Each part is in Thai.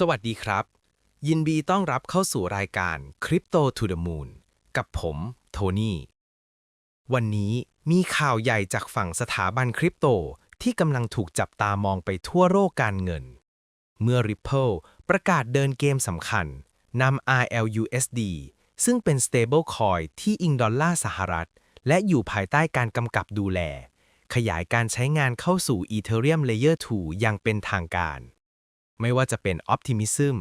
สวัสดีครับ ยินดีต้อนรับเข้าสู่รายการ Crypto to the Moon กับผมโทนี่ วันนี้มีข่าวใหญ่จากฝั่งสถาบันคริปโตที่กำลังถูกจับตามองไปทั่วโลกการเงิน เมื่อ Ripple ประกาศเดินเกมสำคัญนำ RLUSD ซึ่งเป็น stablecoin ที่อิงดอลลาร์สหรัฐ และอยู่ภายใต้การกำกับดูแล ขยายการใช้งานเข้าสู่ Ethereum Layer 2 อย่างเป็นทางการ ไม่ว่าจะเป็น Optimism,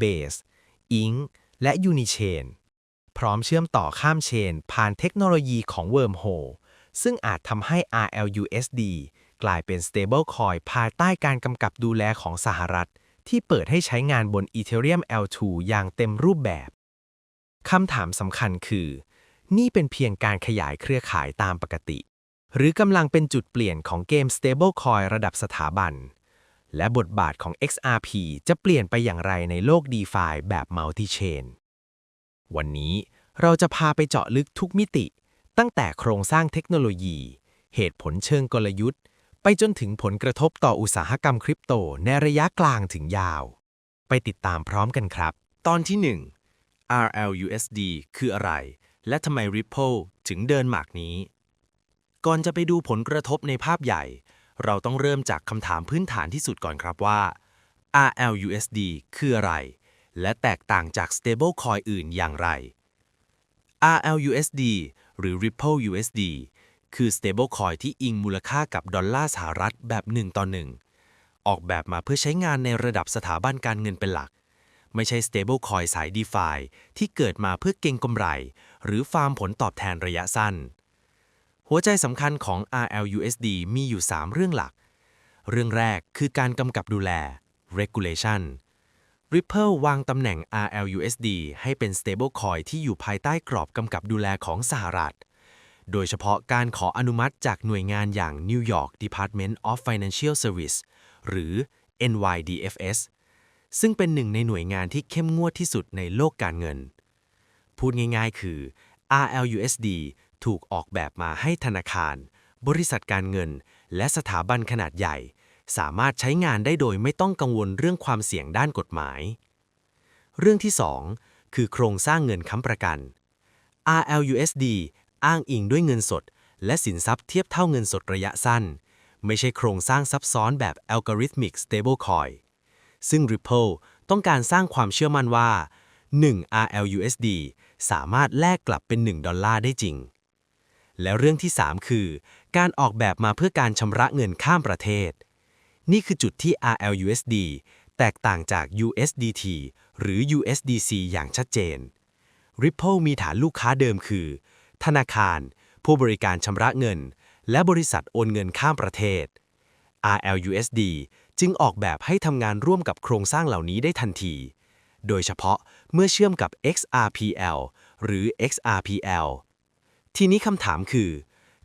Base, Ink และ Unichain พร้อมเชื่อมต่อข้ามเชน ผ่านเทคโนโลยีของ Wormhole ซึ่งอาจทำให้ RLUSD กลายเป็น stablecoin ภายใต้การกำกับดูแลของสหรัฐ ที่เปิดให้ใช้งานบน Ethereum L2 อย่างเต็มรูปแบบ คำถามสำคัญคือ นี่เป็นเพียงการขยายเครือข่ายตามปกติ หรือกำลังเป็นจุดเปลี่ยนของเกม stablecoin ระดับสถาบัน และบทบาทของ XRP จะเปลี่ยนไปอย่างไรในโลก DeFi แบบ Multi-Chain วันนี้เราจะพาไปเจาะลึกทุกมิติ ตั้งแต่โครงสร้างเทคโนโลยี เหตุผลเชิงกลยุทธ์ ไปจนถึงผลกระทบต่ออุตสาหกรรมคริปโตในระยะกลางถึงยาว ไปติดตามพร้อมกันครับ ตอนที่ 1 RLUSD คืออะไร และทำไม Ripple ถึงเดินหมากนี้ ก่อนจะไปดูผลกระทบในภาพใหญ่ เราต้องเริ่มจากคำถามพื้นฐานที่สุดก่อนครับว่า RLUSD คืออะไร และแตกต่างจาก stablecoin อื่นอย่างไร RLUSD หรือ Ripple USD คือ stablecoin ที่อิงมูลค่ากับดอลลาร์สหรัฐแบบ 1 ต่อ 1 ออกแบบมาเพื่อใช้งานในระดับสถาบันการเงินเป็นหลัก ไม่ใช่ stablecoin สาย DeFi ที่เกิดมาเพื่อเก็งกำไร หรือฟาร์มผลตอบแทนระยะสั้น หัวใจสำคัญของ RLUSD มีอยู่ 3 เรื่องหลัก เรื่องแรกคือการกำกับดูแล regulation Ripple วางตำแหน่ง RLUSD ให้เป็น stablecoin ที่อยู่ภายใต้กรอบกำกับดูแลของสหรัฐ โดยเฉพาะการขออนุมัติจากหน่วยงานอย่าง New York Department of Financial Service หรือ NYDFS ซึ่งเป็นหนึ่งในหน่วยงานที่เข้มงวดที่สุดในโลกการเงิน พูดง่ายๆคือ RLUSD ถูกออกแบบมาให้ธนาคาร บริษัทการเงิน และสถาบันขนาดใหญ่ สามารถใช้งานได้โดยไม่ต้องกังวลเรื่องความเสี่ยงด้านกฎหมาย เรื่องที่ 2 คือโครงสร้างเงินค้ำประกัน RLUSD อ้างอิงด้วยเงินสด และสินทรัพย์เทียบเท่าเงินสดระยะสั้น ไม่ใช่โครงสร้างซับซ้อนแบบ Algorithmic Stablecoin ซึ่ง Ripple ต้องการสร้างความเชื่อมั่นว่า 1 RLUSD สามารถแลกกลับเป็น 1 ดอลลาร์ได้จริง และเรื่องที่ 3 คือ การออกแบบมาเพื่อการชำระเงินข้ามประเทศ นี่คือจุดที่ RLUSD แตกต่างจาก USDT หรือ USDC อย่างชัดเจน Ripple มีฐานลูกค้าเดิมคือ ธนาคาร ผู้บริการชำระเงิน และบริษัทโอนเงินข้ามประเทศ RLUSD จึงออกแบบให้ทำงานร่วมกับโครงสร้างเหล่านี้ได้ทันที โดยเฉพาะเมื่อเชื่อมกับ XRPL หรือ XRPL ทีนี้คำถามคือ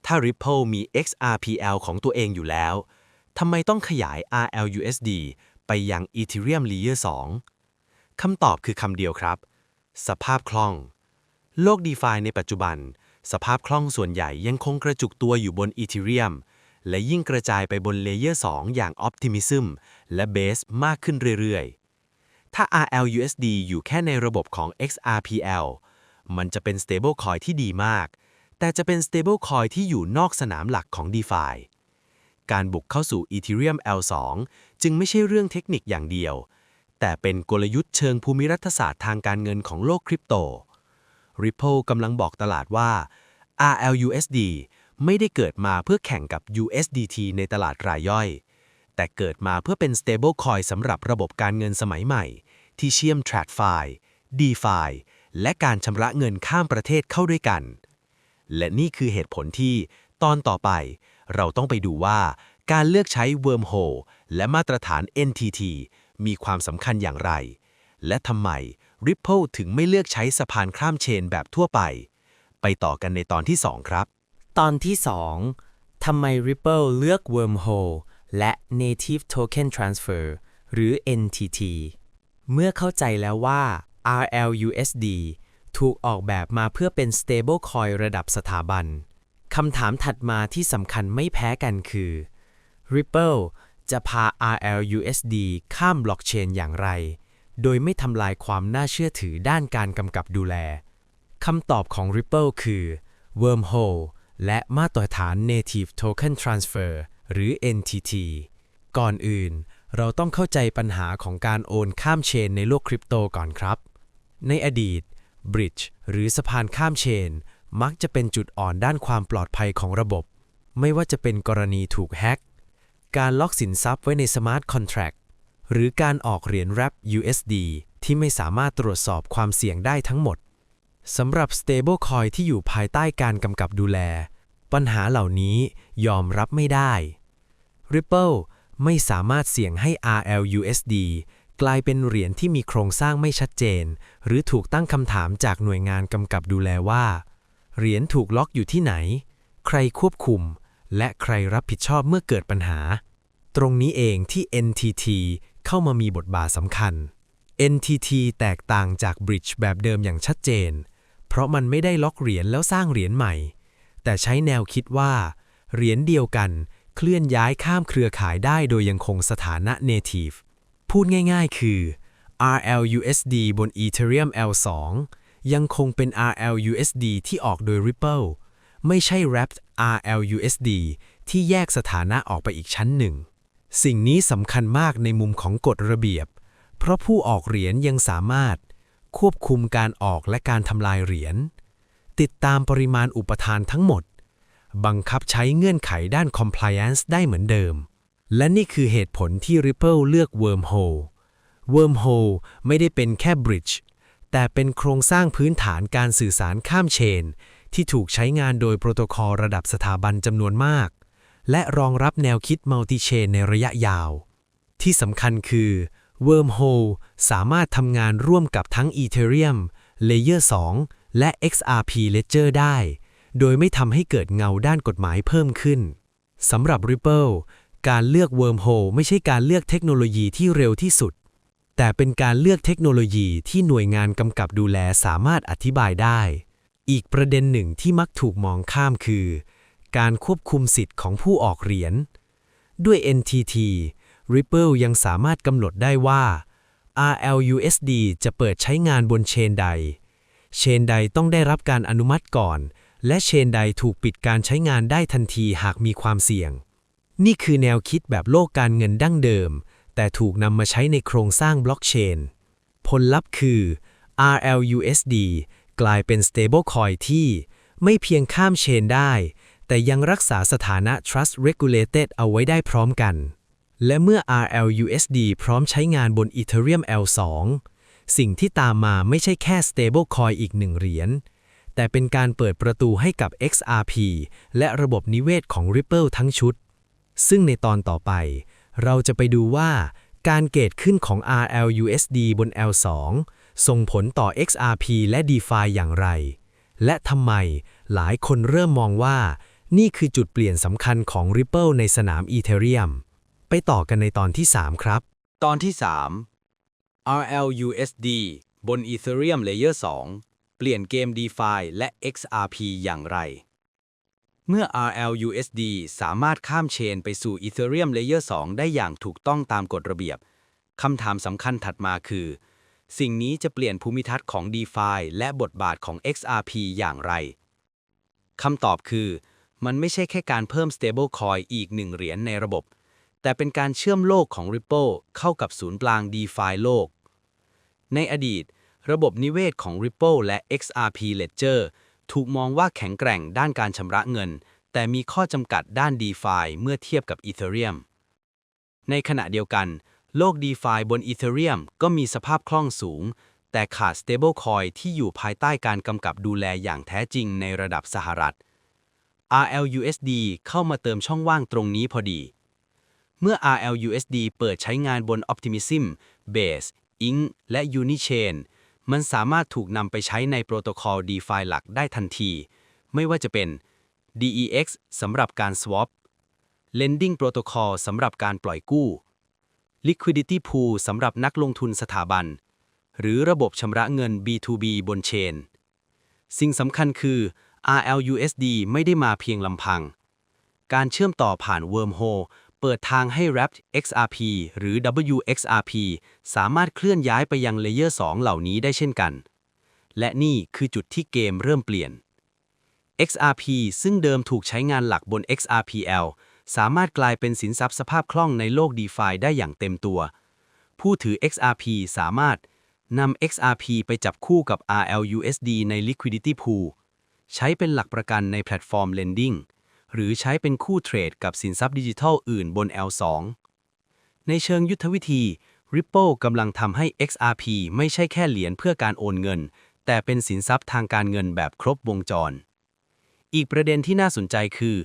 ถ้า Ripple มี XRPL ของตัวเองอยู่แล้ว ทำไมต้องขยาย RLUSD ไปยัง Ethereum Layer 2 คำตอบคือคำเดียวครับ สภาพคล่อง โลก DeFi ในปัจจุบัน สภาพคล่องส่วนใหญ่ยังคงกระจุกตัวอยู่บน Ethereum และยิ่งกระจายไปบนเลเยอร์2อย่าง Optimism และ Base มากขึ้นเรื่อยๆ ถ้า RLUSD อยู่แค่ในระบบของ XRPL มันจะเป็น stablecoin ที่ดีมาก แต่จะเป็น stablecoin ที่อยู่นอกสนามหลักของ DeFi การบุกเข้าสู่ Ethereum L2 จึงไม่ใช่เรื่องเทคนิคอย่างเดียว แต่เป็นกลยุทธ์เชิงภูมิรัฐศาสตร์ทางการเงินของโลกคริปโต Ripple กำลังบอกตลาดว่า RLUSD ไม่ได้เกิดมาเพื่อแข่งกับ USDT ในตลาดรายย่อย แต่เกิดมาเพื่อเป็น stablecoin สำหรับระบบการเงินสมัยใหม่ ที่เชื่อม TradFi DeFi และการชำระเงินข้ามประเทศเข้าด้วยกัน และนี่คือเหตุผลที่ตอนต่อไป เราต้องไปดูว่าการเลือกใช้ Wormhole และมาตรฐาน NTT มีความสำคัญอย่างไร และทำไม Ripple ถึงไม่เลือกใช้สะพานข้ามเชนแบบทั่วไป ไปต่อกันในตอนที่ 2 ครับ ตอนที่ 2ทำไม Ripple เลือก Wormhole และ Native Token Transfer หรือ NTT เมื่อเข้าใจแล้วว่า RLUSD ถูกออกแบบมาเพื่อเป็น stablecoin ระดับสถาบัน คำถามถัดมาที่สำคัญไม่แพ้กันคือ Ripple จะพา RLUSD ข้ามบล็อกเชนอย่างไร โดยไม่ทำลายความน่าเชื่อถือด้านการกำกับดูแล คำตอบของ Ripple คือ Wormhole และมาตรฐาน Native Token Transfer หรือ NTT ก่อนอื่น เราต้องเข้าใจปัญหาของการโอนข้ามเชนในโลกคริปโตก่อนครับ ในอดีต Bridge หรือสะพานข้ามเชน มักจะเป็นจุดอ่อนด้านความปลอดภัยของระบบ ไม่ว่าจะเป็นกรณีถูกแฮ็ก การล็อกสินทรัพย์ไว้ในสมาร์ทคอนแท็กหรือการออกเหรียญ Wrap USD ที่ไม่สามารถตรวจสอบความเสี่ยงได้ทั้งหมด สำหรับ stablecoin ที่อยู่ภายใต้การกำกับดูแล ปัญหาเหล่านี้ยอมรับไม่ได้ Ripple ไม่สามารถเสี่ยงให้ RLUSD กลายเป็นเหรียญที่มีโครงสร้างไม่ชัดเจน หรือถูกตั้งคำถามจากหน่วยงานกำกับดูแลว่า เหรียญถูกล็อกอยู่ที่ไหน ใครควบคุม และใครรับผิดชอบเมื่อเกิดปัญหา ตรงนี้เองที่ NTT เข้ามามีบทบาทสำคัญ NTT แตกต่างจาก Bridge แบบเดิมอย่างชัดเจน เพราะมันไม่ได้ล็อกเหรียญแล้วสร้างเหรียญใหม่ แต่ใช้แนวคิดว่า เหรียญเดียวกัน เคลื่อนย้ายข้ามเครือข่ายได้โดยยังคงสถานะ native พูดง่ายๆ คือ RLUSD บน Ethereum L2 ยังคงเป็น RLUSD ที่ออกโดย Ripple ไม่ใช่ Wrapped RLUSD ที่แยกสถานะออกไปอีกชั้นหนึ่ง สิ่งนี้สำคัญมากในมุมของกฎระเบียบ เพราะผู้ออกเหรียญยังสามารถ ควบคุมการออกและการทำลายเหรียญ ติดตามปริมาณอุปทานทั้งหมด บังคับใช้เงื่อนไขด้าน compliance ได้เหมือนเดิม และนี่คือเหตุผลที่ Ripple เลือก Wormhole Wormhole ไม่ได้เป็นแค่ Bridge แต่เป็นโครงสร้างพื้นฐานการสื่อสารข้ามเชน ที่ถูกใช้งานโดยโปรโตคอลระดับสถาบันจำนวนมาก และรองรับแนวคิด Multi-Chain ในระยะยาว ที่สำคัญคือ Wormhole สามารถทำงานร่วมกับทั้ง Ethereum Layer 2 และ XRP Ledger ได้ โดยไม่ทำให้เกิดเงาด้านกฎหมายเพิ่มขึ้นสำหรับ Ripple การเลือก Wormhole ไม่ใช่การเลือกเทคโนโลยีที่เร็วที่สุด แต่เป็นการเลือกเทคโนโลยีที่หน่วยงานกำกับดูแลสามารถอธิบายได้ อีกประเด็นหนึ่งที่มักถูกมองข้ามคือ การควบคุมสิทธิ์ของผู้ออกเหรียญ ด้วย NTT Ripple ยังสามารถกำหนดได้ว่า RLUSD จะเปิดใช้งานบนเชนใด เชนใดต้องได้รับการอนุมัติก่อน และเชนใดถูกปิดการใช้งานได้ทันทีหากมีความเสี่ยง นี่คือแนวคิดแบบโลกการเงินดั้งเดิม แต่ถูกนำมาใช้ในโครงสร้างบล็อกเชน ผลลัพธ์คือ RLUSD กลายเป็น stablecoin ที่ไม่เพียงข้ามเชนได้ แต่ยังรักษาสถานะ trust regulated เอาไว้ได้พร้อมกัน และเมื่อ RLUSD พร้อมใช้งานบน Ethereum L2 สิ่งที่ตามมาไม่ใช่แค่ stablecoin อีกหนึ่งเหรียญ แต่เป็นการเปิดประตูให้กับ XRP และระบบนิเวศของ Ripple ทั้งชุด ซึ่งในตอนต่อไป เราจะไปดูว่าการเกิดขึ้นของ RLUSD บน L2 ส่งผลต่อ XRP และ DeFi อย่างไร และทำไมหลายคนเริ่มมองว่า นี่คือจุดเปลี่ยนสำคัญของ Ripple ในสนาม Ethereum ไปต่อกันในตอนที่ 3 ครับ ตอนที่ 3 RLUSD บน Ethereum Layer 2 เปลี่ยนเกม DeFi และ XRP อย่างไร เมื่อ RLUSD สามารถข้ามเชนไปสู่ Ethereum Layer 2 ได้อย่างถูกต้องตามกฎระเบียบ คำถามสำคัญถัดมาคือ สิ่งนี้จะเปลี่ยนภูมิทัศน์ของ DeFi และบทบาทของ XRP อย่างไร คำตอบคือ มันไม่ใช่แค่การเพิ่ม stablecoin อีกหนึ่งเหรียญในระบบ แต่เป็นการเชื่อมโลกของ Ripple เข้ากับศูนย์กลาง DeFi โลก ในอดีต ระบบนิเวศของ Ripple และ XRP Ledger ถูกมองว่าแข็งแกร่งด้านการชำระเงิน แต่มีข้อจำกัดด้าน DeFi เมื่อเทียบกับ Ethereum ในขณะเดียวกัน โลก DeFi บน Ethereum ก็มีสภาพคล่องสูง แต่ขาด stablecoin ที่อยู่ภายใต้การกำกับดูแลอย่างแท้จริงในระดับสหรัฐ RLUSD เข้ามาเติมช่องว่างตรงนี้พอดี เมื่อ RLUSD เปิดใช้งานบน Optimism, Base, Inc และ Unichain มันสามารถถูกนำไปใช้ในโปรโตคอล DeFi หลักได้ทันที ไม่ว่าจะเป็น DEX สำหรับการ swap Lending Protocol สำหรับการปล่อยกู้ Liquidity Pool สำหรับนักลงทุนสถาบัน หรือระบบชำระเงิน B2B บนเชน สิ่งสำคัญคือ RLUSD ไม่ได้มาเพียงลำพัง การเชื่อมต่อผ่าน Wormhole เปิดทางให้ Wrapped XRP หรือ WXRP สามารถเคลื่อนย้ายไปยังเลเยอร์2เหล่านี้ได้เช่นกัน และนี่คือจุดที่เกมเริ่มเปลี่ยน XRP ซึ่งเดิมถูกใช้งานหลักบน XRPL สามารถกลายเป็นสินทรัพย์สภาพคล่องในโลก DeFi ได้อย่างเต็มตัว ผู้ถือ XRP สามารถนำ XRP ไปจับคู่กับ RLUSD ใน Liquidity Pool ใช้เป็นหลักประกันในแพลตฟอร์ม Lending หรือใช้เป็นคู่เทรดกับสินทรัพย์ดิจิทัลอื่นบน L2 ในเชิงยุทธวิธี Ripple กำลังทำให้ XRP ไม่ใช่แค่เหรียญเพื่อการโอนเงิน แต่เป็นสินทรัพย์ทางการเงินแบบครบวงจร อีกประเด็นที่น่าสนใจคือ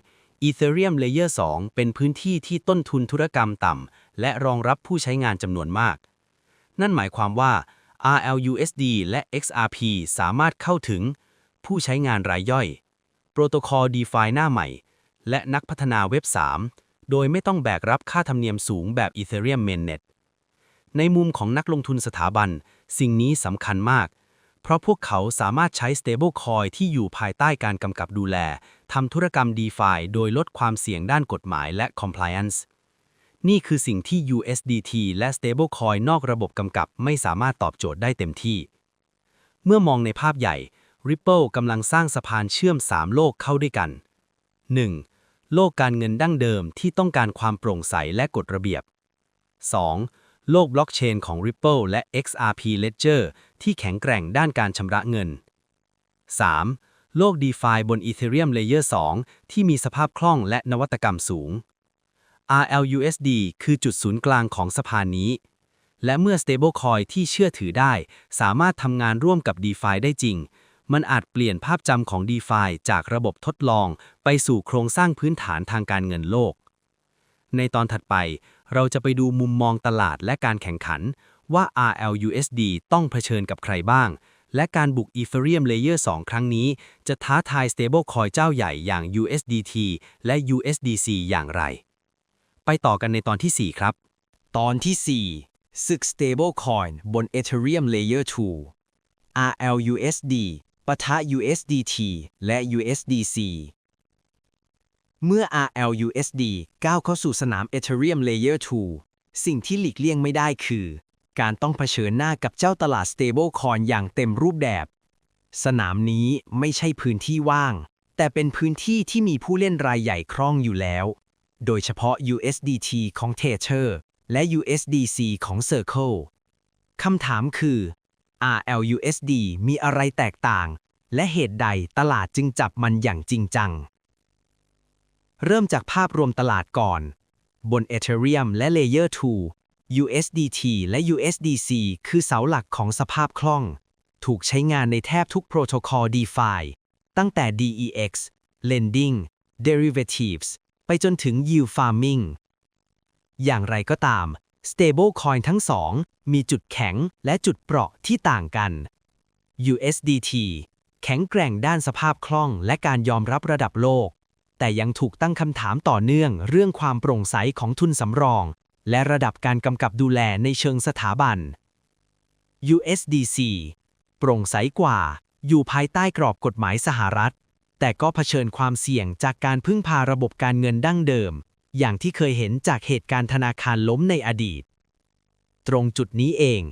Ethereum Layer 2 เป็นพื้นที่ที่ต้นทุนธุรกรรมต่ำ และรองรับผู้ใช้งานจำนวนมาก นั่นหมายความว่า RLUSD และ XRP สามารถเข้าถึง ผู้ใช้งานรายย่อย โปรโตคอล DeFi หน้าใหม่ และนักพัฒนาเว็บ 3 โดยไม่ต้องแบกรับค่าธรรมเนียมสูงแบบ Ethereum Mainnet ในมุมของนักลงทุนสถาบัน สิ่งนี้สำคัญมาก เพราะพวกเขาสามารถใช้ stablecoin ที่อยู่ภายใต้การกำกับดูแลทำธุรกรรม DeFi โดยลดความเสี่ยงด้านกฎหมายและ compliance นี่คือสิ่งที่ USDT และ stablecoin นอกระบบกำกับไม่สามารถตอบโจทย์ได้เต็มที่ เมื่อมองในภาพใหญ่ Ripple กำลังสร้างสะพานเชื่อม 3 โลกเข้าด้วยกัน 1. โลกการเงินดั้งเดิมที่ต้องการความโปร่งใสและกฎระเบียบ 2. โลกบล็อกเชนของ Ripple และ XRP Ledger ที่แข็งแกร่งด้านการชำระเงิน 3. โลก DeFi บน Ethereum Layer 2 ที่มีสภาพคล่องและนวัตกรรมสูง RLUSD คือจุดศูนย์กลางของสะพานนี้ และเมื่อ stablecoin ที่เชื่อถือได้ สามารถทำงานร่วมกับ DeFi ได้จริง มันอาจเปลี่ยนภาพจำของ DeFi จากระบบทดลอง ไปสู่โครงสร้างพื้นฐานทางการเงินโลก ในตอนถัดไป เราจะไปดูมุมมองตลาดและการแข่งขัน ว่า RLUSD ต้องเผชิญกับใครบ้าง และการบุก Ethereum Layer 2 ครั้งนี้ จะท้าทาย stablecoin เจ้าใหญ่อย่าง USDT และ USDC อย่างไร ไปต่อกันในตอนที่ 4 ครับ ตอนที่ 4 ศึก Stablecoin บน Ethereum Layer 2 RLUSD ปะทะ USDT และ USDC เมื่อ RLUSD ก้าวเข้าสู่สนาม Ethereum Layer 2 สิ่งที่หลีกเลี่ยงไม่ได้คือ การต้องเผชิญหน้ากับเจ้าตลาด Stablecoin อย่างเต็มรูปแบบ สนามนี้ไม่ใช่พื้นที่ว่าง แต่เป็นพื้นที่ที่มีผู้เล่นรายใหญ่คล่องอยู่แล้ว โดยเฉพาะ USDT ของ Tether และ USDC ของ Circle คำถามคือ RLUSD มีอะไรแตกต่าง และเหตุใดตลาดจึงจับมันอย่างจริงจัง เริ่มจากภาพรวมตลาดก่อน บน Ethereum และ Layer 2 USDT และ USDC คือเสาหลักของสภาพคล่อง ถูกใช้งานในแทบทุกโปรโตคอล DeFi ตั้งแต่ DEX Lending Derivatives ไปจนถึง Yield Farming อย่างไรก็ตาม Stablecoin ทั้งสองมีจุดแข็งและจุดเปราะที่ต่างกัน USDT แข็งแกร่งด้านสภาพคล่องและการยอมรับระดับโลก แต่ยังถูกตั้งคำถามต่อเนื่องเรื่องความโปร่งใสของทุนสำรอง และระดับการกำกับดูแลในเชิงสถาบัน USDC โปร่งใสกว่า อยู่ภายใต้กรอบกฎหมายสหรัฐ แต่ก็เผชิญความเสี่ยงจากการพึ่งพาระบบการเงินดั้งเดิม อย่างที่เคยเห็นจากเหตุการณ์ธนาคารล้มในอดีต ตรงจุดนี้เอง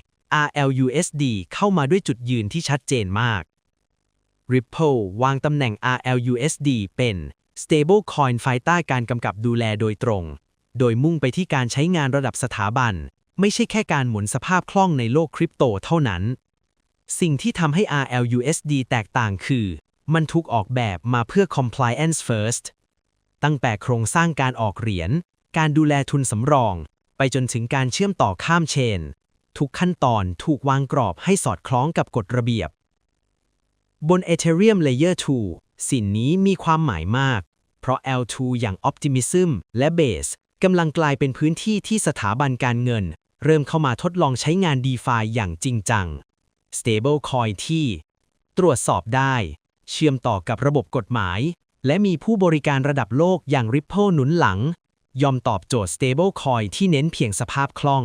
RLUSD เข้ามาด้วยจุดยืนที่ชัดเจนมาก Ripple วางตำแหน่ง RLUSD เป็น Stablecoin ภายใต้การกำกับดูแลโดยตรง โดยมุ่งไปที่การใช้งานระดับสถาบัน ไม่ใช่แค่การหมุนสภาพคล่องในโลกคริปโตเท่านั้น สิ่งที่ทำให้ RLUSD แตกต่างคือ มันถูกออกแบบมาเพื่อ compliance first ตั้งแต่โครงสร้างการออกเหรียญ การดูแลทุนสำรอง ไปจนถึงการเชื่อมต่อข้ามเชน ทุกขั้นตอนถูกวางกรอบให้สอดคล้องกับกฎระเบียบ บน Ethereum Layer 2 สิ่งนี้มีความหมายมาก เพราะ L2 อย่าง Optimism และ Base กำลังกลายเป็นพื้นที่ที่สถาบันการเงิน เริ่มเข้ามาทดลองใช้งาน DeFi อย่างจริงจัง Stablecoin ที่ ตรวจสอบได้ เชื่อมต่อกับระบบกฎหมาย และมีผู้บริการระดับโลกอย่าง Ripple หนุนหลัง ยอมตอบโจทย์ Stablecoin ที่เน้นเพียงสภาพคล่อง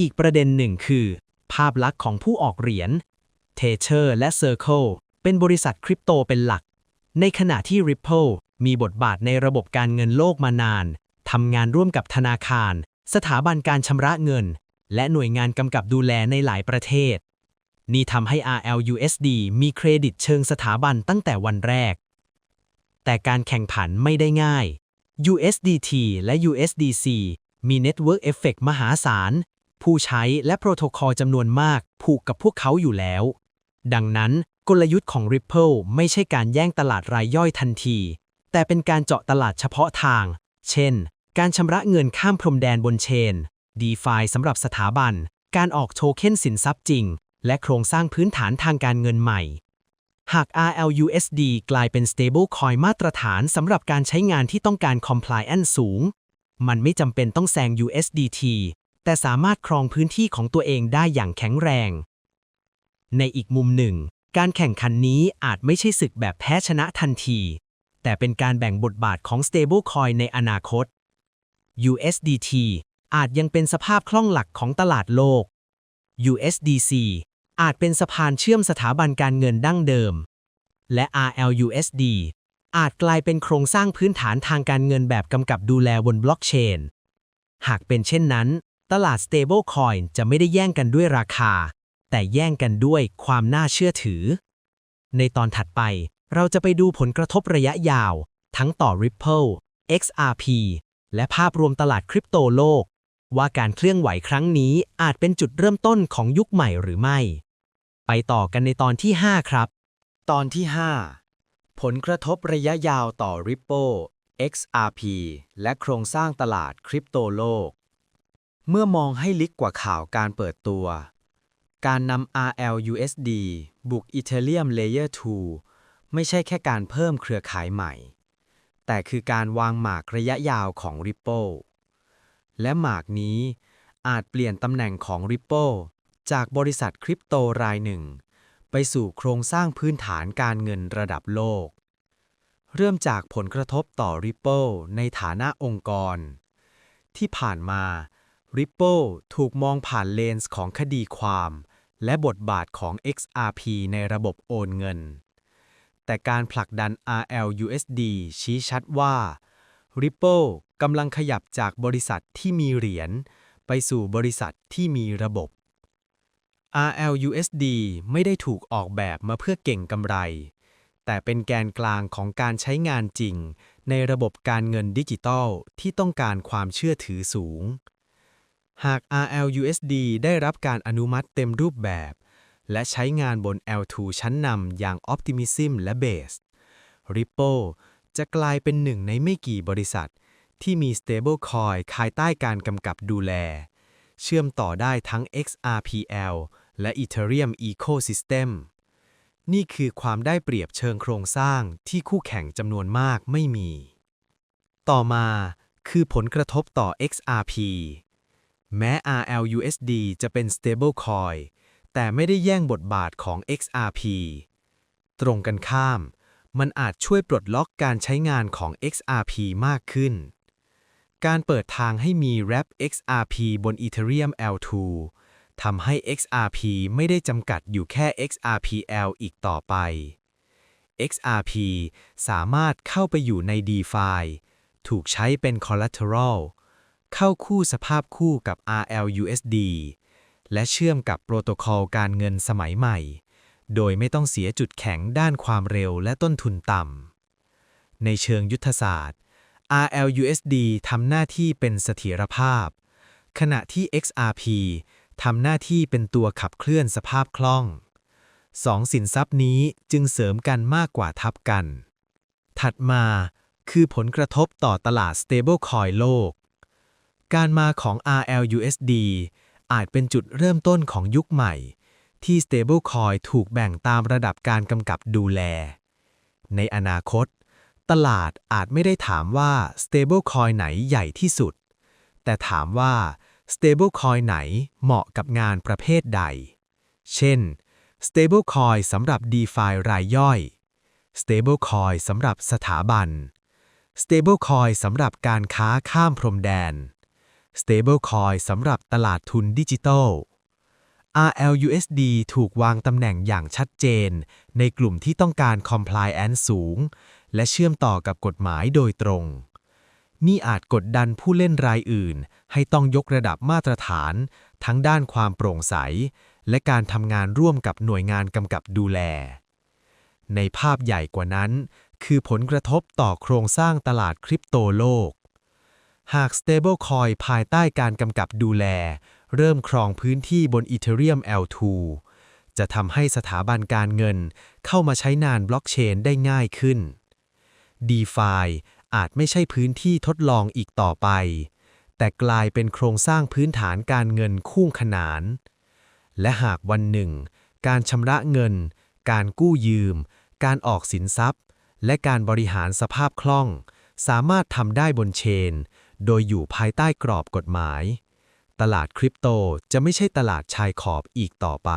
อีกประเด็นหนึ่งคือ ภาพลักษณ์ของผู้ออกเหรียญ Tether และ Circle เป็นบริษัทคริปโตเป็นหลัก ในขณะที่ Ripple มีบทบาทในระบบการเงินโลกมานาน ทำงานร่วมกับธนาคาร สถาบันการชำระเงิน และหน่วยงานกำกับดูแลในหลายประเทศนี่ทำให้ RLUSD มีเครดิตเชิงสถาบันตั้งแต่วันแรก แต่การแข่งขันไม่ได้ง่าย USDT และ USDC มี Network Effect มหาศาล ผู้ใช้และโปรโตคอลจำนวนมากผูกกับพวกเขาอยู่แล้ว ดังนั้นกลยุทธ์ของ Ripple ไม่ใช่การแย่งตลาดรายย่อยทันที แต่เป็นการเจาะตลาดเฉพาะทาง เช่น การชำระเงินข้ามพรมแดนบนเชน DeFi สำหรับสถาบัน การออกโทเค็นสินทรัพย์จริง และโครงสร้างพื้นฐานทางการเงินใหม่ หาก RLUSD กลายเป็น stablecoin มาตรฐานสำหรับการใช้งานที่ต้องการ compliance สูง มันไม่จำเป็นต้องแซง USDT แต่สามารถครองพื้นที่ของตัวเองได้อย่างแข็งแรง ในอีกมุมหนึ่ง การแข่งขันนี้อาจไม่ใช่ศึกแบบแพ้ชนะทันที แต่เป็นการแบ่งบทบาทของ stablecoin ในอนาคต USDT อาจยังเป็นสภาพคล่องหลักของตลาดโลก USDC อาจเป็นสะพานเชื่อมสถาบันการเงินดั้งเดิม และ RLUSD อาจกลายเป็นโครงสร้างพื้นฐานทางการเงินแบบกำกับดูแลบนบล็อกเชน หากเป็นเช่นนั้น ตลาด stablecoin จะไม่ได้แย่งกันด้วยราคา แต่แย่งกันด้วยความน่าเชื่อถือ ในตอนถัดไปเราจะไปดูผลกระทบระยะยาว ทั้งต่อ Ripple XRP และภาพรวมตลาดคริปโตโลก ว่าการเคลื่อนไหวครั้งนี้อาจเป็นจุดเริ่มต้นของยุคใหม่หรือไม่ ไปต่อกันในตอนที่ 5 ครับ ตอนที่ 5 ผลกระทบระยะยาวต่อ Ripple XRP และโครงสร้างตลาดคริปโตโลก เมื่อมองให้ลึกกว่าข่าวการเปิดตัว การนำ RLUSD บุก Ethereum Layer 2 ไม่ใช่แค่การเพิ่มเครือข่ายใหม่ แต่คือการวางหมากระยะยาวของ Ripple และหมากนี้อาจเปลี่ยนตำแหน่งของ Ripple จากบริษัทคริปโตรายหนึ่ง ไปสู่โครงสร้างพื้นฐานการเงินระดับโลก เริ่มจากผลกระทบต่อ Ripple ในฐานะองค์กร ที่ผ่านมา Ripple ถูกมองผ่านเลนส์ของคดีความ และบทบาทของ XRP ในระบบโอนเงิน แต่การผลักดัน RLUSD ชี้ชัดว่า Ripple กำลังขยับจากบริษัทที่มีเหรียญไปสู่บริษัทที่มีระบบ RLUSD ไม่ได้ถูกออกแบบมาเพื่อเก่งกำไร แต่เป็นแกนกลางของการใช้งานจริง ในระบบการเงินดิจิทัลที่ต้องการความเชื่อถือสูง หาก RLUSD ได้รับการอนุมัติเต็มรูปแบบ และใช้งานบน L2 ชั้นนำอย่าง Optimism และ Base Ripple จะกลายเป็นหนึ่งในไม่กี่บริษัท ที่มี stablecoin ภายใต้การกำกับดูแล เชื่อมต่อได้ทั้ง XRPL และ Ethereum Ecosystem นี่คือความได้เปรียบเชิงโครงสร้างที่คู่แข่งจำนวนมากไม่มี ต่อมาคือผลกระทบต่อ XRP แม้ RLUSD จะเป็น stablecoin แต่ไม่ได้แย่งบทบาทของ XRP ตรงกันข้าม มันอาจช่วยปลดล็อกการใช้งานของ XRP มากขึ้น การเปิดทางให้มี Wrap XRP บน Ethereum L2 ทำให้ XRP ไม่ได้จำกัดอยู่แค่ XRPL อีกต่อไป XRP สามารถเข้าไปอยู่ใน DeFi ถูกใช้เป็น collateral เข้าคู่สภาพคู่กับ RLUSD และเชื่อมกับโปรโตคอลการเงินสมัยใหม่ โดยไม่ต้องเสียจุดแข็งด้านความเร็วและต้นทุนต่ำ ในเชิงยุทธศาสตร์ RLUSD ทำหน้าที่เป็นเสถียรภาพ ขณะที่ XRP ทำหน้าที่เป็นตัวขับเคลื่อนสภาพคล่องสองสินทรัพย์นี้จึงเสริมกันมากกว่าทับกัน ถัดมาคือผลกระทบต่อตลาด stablecoin โลก การมาของ RLUSD อาจเป็นจุดเริ่มต้นของยุคใหม่ ที่ stablecoin ถูกแบ่งตามระดับการกำกับดูแล ในอนาคต ตลาดอาจไม่ได้ถามว่า stablecoin ไหนใหญ่ที่สุด แต่ถามว่า stablecoin ไหนเหมาะกับงานประเภทใด เช่น stablecoin สำหรับ DeFi รายย่อย stablecoin สำหรับสถาบัน stablecoin สำหรับการค้าข้ามพรมแดน stablecoin สำหรับตลาดทุนดิจิทัล RLUSD ถูกวางตำแหน่งอย่างชัดเจน ในกลุ่มที่ต้องการ compliance สูง และเชื่อมต่อกับกฎหมายโดยตรง นี่อาจกดดันผู้เล่นรายอื่น ให้ต้องยกระดับมาตรฐาน ทั้งด้านความโปร่งใส และการทำงานร่วมกับหน่วยงานกำกับดูแล ในภาพใหญ่กว่านั้น คือผลกระทบต่อโครงสร้างตลาดคริปโตโลก หาก stablecoin ภายใต้การกำกับดูแล เริ่มครองพื้นที่บน Ethereum L2 จะทำให้สถาบันการเงินเข้ามาใช้นานบล็อกเชนได้ง่ายขึ้น DeFi อาจไม่ใช่พื้นที่ทดลองอีกต่อไป แต่กลายเป็นโครงสร้างพื้นฐานการเงินคู่ขนาน และหากวันหนึ่ง การชำระเงิน การกู้ยืม การออกสินทรัพย์ และการบริหารสภาพคล่อง สามารถทำได้บนเชน โดยอยู่ภายใต้กรอบกฎหมาย ตลาดคริปโตจะไม่ใช่ตลาดชายขอบอีกต่อไป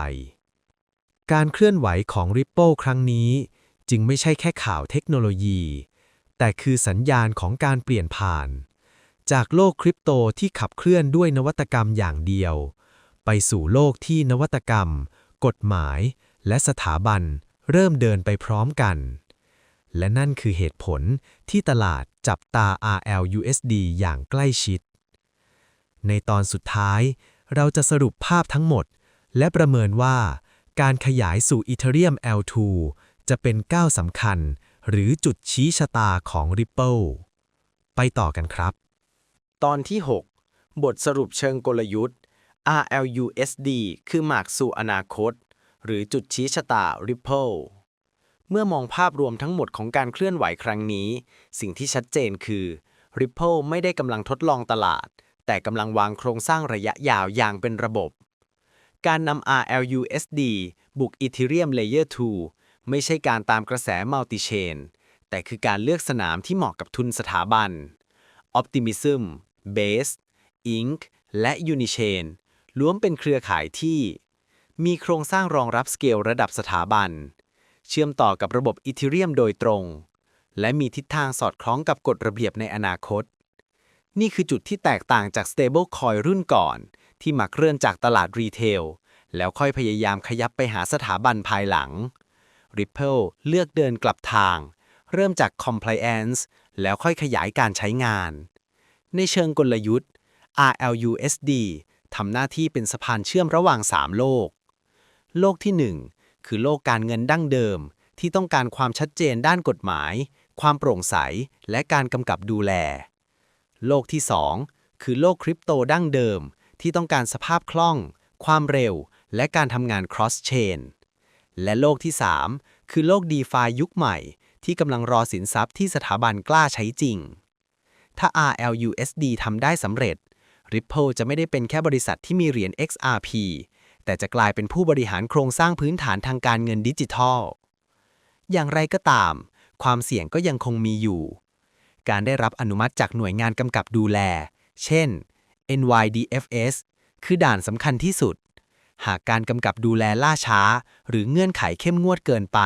การเคลื่อนไหวของ Ripple ครั้งนี้ จึงไม่ใช่แค่ข่าวเทคโนโลยี แต่คือสัญญาณของการเปลี่ยนผ่าน จากโลกคริปโตที่ขับเคลื่อนด้วยนวัตกรรมอย่างเดียว ไปสู่โลกที่นวัตกรรม กฎหมาย และสถาบันเริ่มเดินไปพร้อมกัน และนั่นคือเหตุผลที่ตลาดจับตา RLUSD อย่างใกล้ชิด ในตอนสุดท้าย เราจะสรุปภาพทั้งหมด และประเมินว่า การขยายสู่ Ethereum L2 จะเป็นก้าวสำคัญ หรือจุดชี้ชะตาของ Ripple ไปต่อกันครับ ตอนที่ 6 บทสรุปเชิงกลยุทธ์ RLUSD คือหมากสู่อนาคต หรือจุดชี้ชะตา Ripple เมื่อมองภาพรวมทั้งหมดของการเคลื่อนไหวครั้งนี้ สิ่งที่ชัดเจนคือ Ripple ไม่ได้กำลังทดลองตลาด แต่กำลังวางโครงสร้างระยะยาวอย่างเป็นระบบ การนำ RLUSD บุก Ethereum Layer 2 ไม่ใช่การตามกระแส Multi-Chain แต่คือการเลือกสนามที่เหมาะกับทุนสถาบัน Optimism, Base, Inc. และ Unichain ล้วนเป็นเครือข่ายที่ มีโครงสร้างรองรับสเกลระดับสถาบัน เชื่อมต่อกับระบบ Ethereum โดยตรง และมีทิศทางสอดคล้องกับกฎระเบียบในอนาคต นี่คือจุดที่แตกต่างจาก Stablecoin รุ่นก่อน ที่มักเริ่มจากตลาดรีเทลแล้วค่อยพยายามขยับไปหาสถาบันภายหลัง Ripple เลือกเดินกลับทาง เริ่มจาก Compliance แล้วค่อยขยายการใช้งาน ในเชิงกลยุทธ์ RLUSD ทำหน้าที่เป็นสะพานเชื่อมระหว่าง 3 โลก โลกที่ 1 คือโลกการเงินดั้งเดิม ที่ต้องการความชัดเจนด้านกฎหมาย ความโปร่งใส และการกำกับดูแล โลกที่ 2 คือโลกคริปโตดั้งเดิม ที่ต้องการสภาพคล่อง ความเร็ว และการทำงาน cross chain และโลกที่ 3 คือโลก DeFi ยุคใหม่ ที่กำลังรอสินทรัพย์ที่สถาบันกล้าใช้จริง ถ้า RLUSD ทำได้สำเร็จ Ripple จะไม่ได้เป็นแค่บริษัทที่มีเหรียญ XRP แต่จะกลายเป็นผู้บริหารโครงสร้างพื้นฐานทางการเงินดิจิทัล อย่างไรก็ตาม ความเสี่ยงก็ยังคงมีอยู่ การได้รับอนุมัติจากหน่วยงานกำกับดูแล เช่น NYDFS คือด่านสำคัญที่สุด หากการกำกับดูแลล่าช้า หรือเงื่อนไขเข้มงวดเกินไป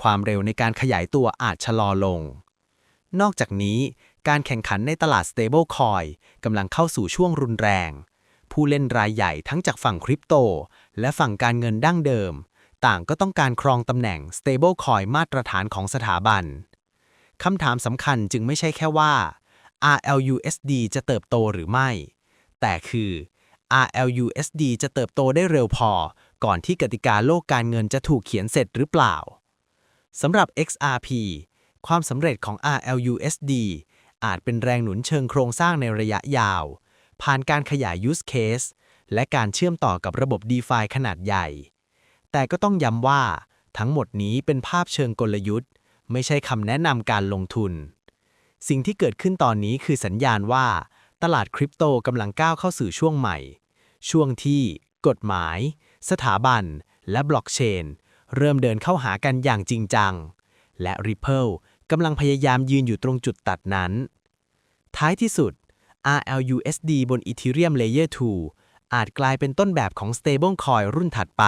ความเร็วในการขยายตัวอาจชะลอลง นอกจากนี้ การแข่งขันในตลาด Stablecoin กำลังเข้าสู่ช่วงรุนแรง ผู้เล่นรายใหญ่ทั้งจากฝั่งคริปโต และฝั่งการเงินดั้งเดิม ต่างก็ต้องการครองตำแหน่ง Stablecoin มาตรฐานของสถาบันคำถามสำคัญจึงไม่ใช่แค่ว่า RLUSD จะเติบโตหรือไม่ แต่คือ RLUSD จะเติบโตได้เร็วพอ ก่อนที่กติกาโลกการเงินจะถูกเขียนเสร็จหรือเปล่าสำหรับ XRP ความสำเร็จของ RLUSD อาจเป็นแรงหนุนเชิงโครงสร้างในระยะยาว ผ่านการขยาย use case และการเชื่อมต่อกับระบบ DeFi ขนาดใหญ่ แต่ก็ต้องย้ำว่า ทั้งหมดนี้เป็นภาพเชิงกลยุทธ์ ไม่ใช่คำแนะนำการลงทุน สิ่งที่เกิดขึ้นตอนนี้คือสัญญาณว่า ตลาดคริปโตกำลังก้าวเข้าสู่ช่วงใหม่ ช่วงที่ กฎหมาย สถาบัน และบล็อกเชน เริ่มเดินเข้าหากันอย่างจริงจัง และ Ripple กำลังพยายามยืนอยู่ตรงจุดตัดนั้น ท้ายที่สุด RLUSD บน Ethereum Layer 2 อาจกลายเป็นต้นแบบของ Stablecoin รุ่นถัดไป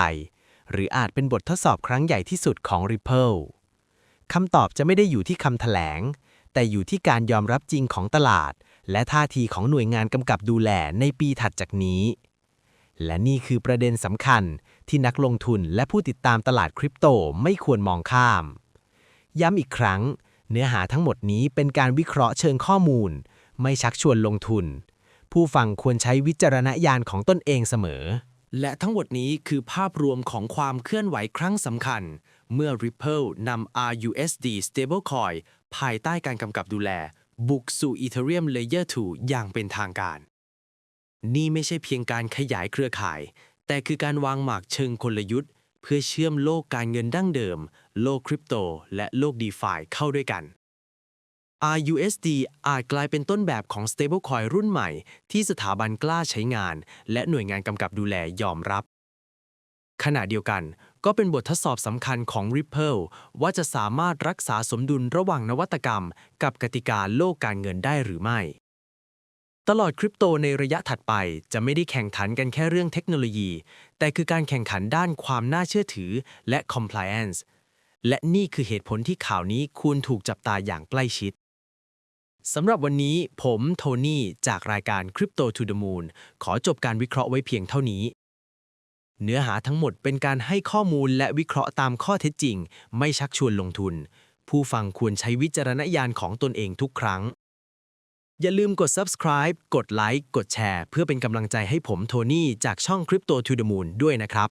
หรืออาจเป็นบททดสอบครั้งใหญ่ที่สุดของ Ripple คำตอบจะไม่ได้อยู่ที่คำแถลง แต่อยู่ที่การยอมรับจริงของตลาด และท่าทีของหน่วยงานกำกับดูแลในปีถัดจากนี้ และนี่คือประเด็นสำคัญที่นักลงทุนและผู้ติดตามตลาดคริปโตไม่ควรมองข้าม ย้ำอีกครั้ง เนื้อหาทั้งหมดนี้เป็นการวิเคราะห์เชิงข้อมูล ไม่ชักชวนลงทุน ผู้ฟังควรใช้วิจารณญาณของตนเองเสมอ และทั้งหมดนี้คือภาพรวมของความเคลื่อนไหวครั้งสำคัญ เมื่อ Ripple นำ RUSD stablecoin ภายใต้การกำกับดูแล บุกสู่ Ethereum Layer 2 อย่างเป็นทางการ นี่ไม่ใช่เพียงการขยายเครือข่าย แต่คือการวางหมากเชิงกลยุทธ์ เพื่อเชื่อมโลกการเงินดั้งเดิม โลกคริปโต และโลก DeFi เข้าด้วยกัน RUSD อาจกลายเป็นต้นแบบของ stablecoin รุ่นใหม่ ที่สถาบันกล้าใช้งาน และหน่วยงานกำกับดูแลยอมรับ ขณะเดียวกัน ก็เป็นบททดสอบสำคัญของ Ripple ว่าจะสามารถรักษาสมดุลระหว่างนวัตกรรม กับกติกาโลกการเงินได้หรือไม่ ตลอดคริปโตในระยะถัดไปจะไม่ได้แข่งขันกันแค่เรื่องเทคโนโลยี แต่คือการแข่งขันด้านความน่าเชื่อถือและ compliance และนี่คือเหตุผลที่ข่าวนี้ควรถูกจับตาอย่างใกล้ชิดสำหรับวันนี้ผมโทนี่จากรายการ Crypto to the Moon ขอจบการวิเคราะห์ไว้เพียงเท่านี้ เนื้อหาทั้งหมดเป็นการให้ข้อมูลและวิเคราะห์ตามข้อเท็จจริง ไม่ชักชวนลงทุน ผู้ฟังควรใช้วิจารณญาณของตนเองทุกครั้ง อย่าลืมกด subscribe กดไลค์กดแชร์ เพื่อเป็นกำลังใจให้ผมโทนี่จากช่อง Crypto to the Moon ด้วยนะครับ